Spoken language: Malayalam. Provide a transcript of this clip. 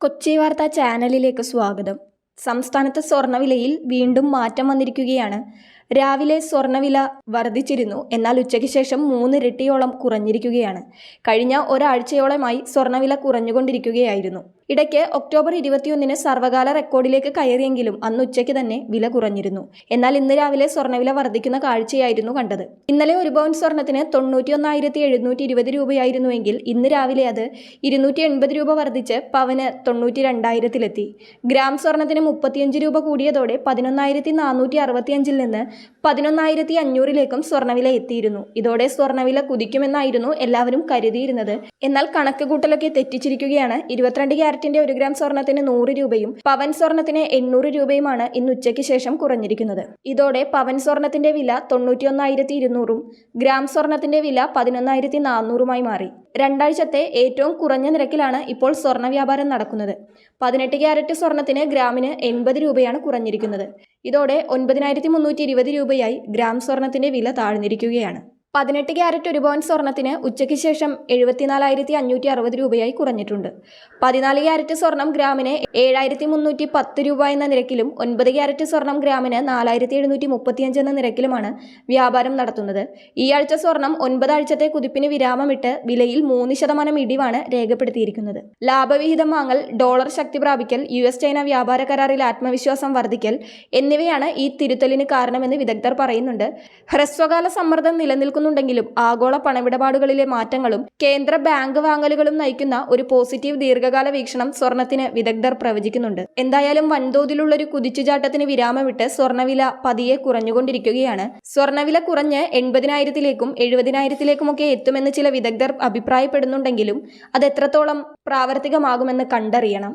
കൊച്ചി വാർത്ത ചാനലിലേക്ക് സ്വാഗതം. സംസ്ഥാനത്ത് സ്വർണവിലയിൽ വീണ്ടും മാറ്റം വന്നിരിക്കുകയാണ്. രാവിലെ സ്വർണവില വർദ്ധിച്ചിരുന്നു. എന്നാൽ ഉച്ചയ്ക്ക് ശേഷം മൂന്നിരട്ടിയോളം കുറഞ്ഞിരിക്കുകയാണ്. കഴിഞ്ഞ ഒരാഴ്ചയോളമായി സ്വർണവില കുറഞ്ഞുകൊണ്ടിരിക്കുകയായിരുന്നു. ഇടയ്ക്ക് ഒക്ടോബർ ഇരുപത്തിയൊന്നിന് സർവകാല റെക്കോർഡിലേക്ക് കയറിയെങ്കിലും അന്ന് ഉച്ചയ്ക്ക് തന്നെ വില കുറഞ്ഞിരുന്നു. എന്നാൽ ഇന്ന് രാവിലെ സ്വർണവില വർദ്ധിക്കുന്ന കാഴ്ചയായിരുന്നു കണ്ടത്. ഇന്നലെ ഒരു പവൻ സ്വർണത്തിന് തൊണ്ണൂറ്റിയൊന്നായിരത്തി എഴുന്നൂറ്റി ഇരുപത് രൂപയായിരുന്നുവെങ്കിൽ ഇന്ന് രാവിലെ അത് ഇരുന്നൂറ്റി എൺപത് രൂപ വർദ്ധിച്ച് പവന് തൊണ്ണൂറ്റി രണ്ടായിരത്തിലെത്തി ഗ്രാം സ്വർണത്തിന് മുപ്പത്തിയഞ്ച് രൂപ കൂടിയതോടെ പതിനൊന്നായിരത്തി നാനൂറ്റി അറുപത്തിയഞ്ചിൽ നിന്ന് പതിനൊന്നായിരത്തി അഞ്ഞൂറിലേക്കും സ്വർണവില എത്തിയിരുന്നു. ഇതോടെ സ്വർണവില കുതിക്കുമെന്നായിരുന്നു എല്ലാവരും കരുതിയിരുന്നത്. എന്നാൽ കണക്ക് കൂട്ടലൊക്കെ തെറ്റിച്ചിരിക്കുകയാണ് ഇരുപത്തിരണ്ട് ക്യാരറ്റിന്റെ ഒരു ഗ്രാം സ്വർണത്തിന് നൂറ് രൂപയും പവൻ സ്വർണത്തിന് എണ്ണൂറ് രൂപയുമാണ് ഇന്ന് ഉച്ചയ്ക്ക് ശേഷം കുറഞ്ഞിരിക്കുന്നത്. ഇതോടെ പവൻ സ്വർണത്തിന്റെ വില തൊണ്ണൂറ്റിയൊന്നായിരത്തി ഇരുന്നൂറും ഗ്രാം സ്വർണത്തിന്റെ വില പതിനൊന്നായിരത്തി നാനൂറുമായി മാറി. രണ്ടാഴ്ചത്തെ ഏറ്റവും കുറഞ്ഞ നിരക്കിലാണ് ഇപ്പോൾ സ്വർണ വ്യാപാരം നടക്കുന്നത്. പതിനെട്ട് ക്യാരറ്റ് സ്വർണത്തിന് ഗ്രാമിന് എൺപത് രൂപയാണ് കുറഞ്ഞിരിക്കുന്നത്. ഇതോടെ ഒൻപതിനായിരത്തി മുന്നൂറ്റി ഇരുപത് രൂപയായി ഗ്രാം സ്വർണത്തിന്റെ വില താഴ്ന്നിരിക്കുകയാണ്. പതിനെട്ട് ക്യാരറ്റ് ഒരു പോയിന്റ് സ്വർണത്തിന് ഉച്ചയ്ക്ക് ശേഷം എഴുപത്തിനാലായിരത്തി അഞ്ഞൂറ്റി അറുപത് രൂപയായി കുറഞ്ഞിട്ടുണ്ട്. പതിനാല് ക്യാരറ്റ് സ്വർണം ഗ്രാമിന് ഏഴായിരത്തി മുന്നൂറ്റി പത്ത് രൂപ എന്ന നിരക്കിലും ഒൻപത് ക്യാരറ്റ് സ്വർണം ഗ്രാമിന് നാലായിരത്തി എഴുന്നൂറ്റി മുപ്പത്തിയഞ്ച് എന്ന നിരക്കിലുമാണ് വ്യാപാരം നടത്തുന്നത്. ഈ ആഴ്ച സ്വർണം ഒൻപതാഴ്ചത്തെ കുതിപ്പിന് വിരാമമിട്ട് വിലയിൽ മൂന്ന് ശതമാനം ഇടിവാണ് രേഖപ്പെടുത്തിയിരിക്കുന്നത്. ലാഭവിഹിതം വാങ്ങൽ ഡോളർ ശക്തി പ്രാപിക്കൽ യു എസ് ചൈന വ്യാപാര കരാറിൽ ആത്മവിശ്വാസം വർദ്ധിക്കൽ എന്നിവയാണ് ഈ തിരുത്തലിന് കാരണമെന്ന് വിദഗ്ധർ പറയുന്നുണ്ട്. ഹ്രസ്വകാല സമ്മർദ്ദം നിലനിൽക്കുന്നുണ്ടെങ്കിലും ആഗോള പണമിടപാടുകളിലെ മാറ്റങ്ങളും കേന്ദ്ര ബാങ്ക് വാങ്ങലുകളും നയിക്കുന്ന ഒരു പോസിറ്റീവ് ദീർഘകാല വീക്ഷണം സ്വർണത്തിന് വിദഗ്ധർ പ്രവചിക്കുന്നുണ്ട്. എന്തായാലും വൻതോതിലുള്ള ഒരു കുതിച്ചുചാട്ടത്തിന് വിരാമമിട്ട് സ്വർണവില പതിയെ കുറഞ്ഞുകൊണ്ടിരിക്കുകയാണ്. സ്വർണവില കുറഞ്ഞ് എൺപതിനായിരത്തിലേക്കും എഴുപതിനായിരത്തിലേക്കുമൊക്കെ എത്തുമെന്ന് ചില വിദഗ്ധർ അഭിപ്രായപ്പെടുന്നുണ്ടെങ്കിലും അത് എത്രത്തോളം പ്രാവർത്തികമാകുമെന്ന് കണ്ടറിയണം.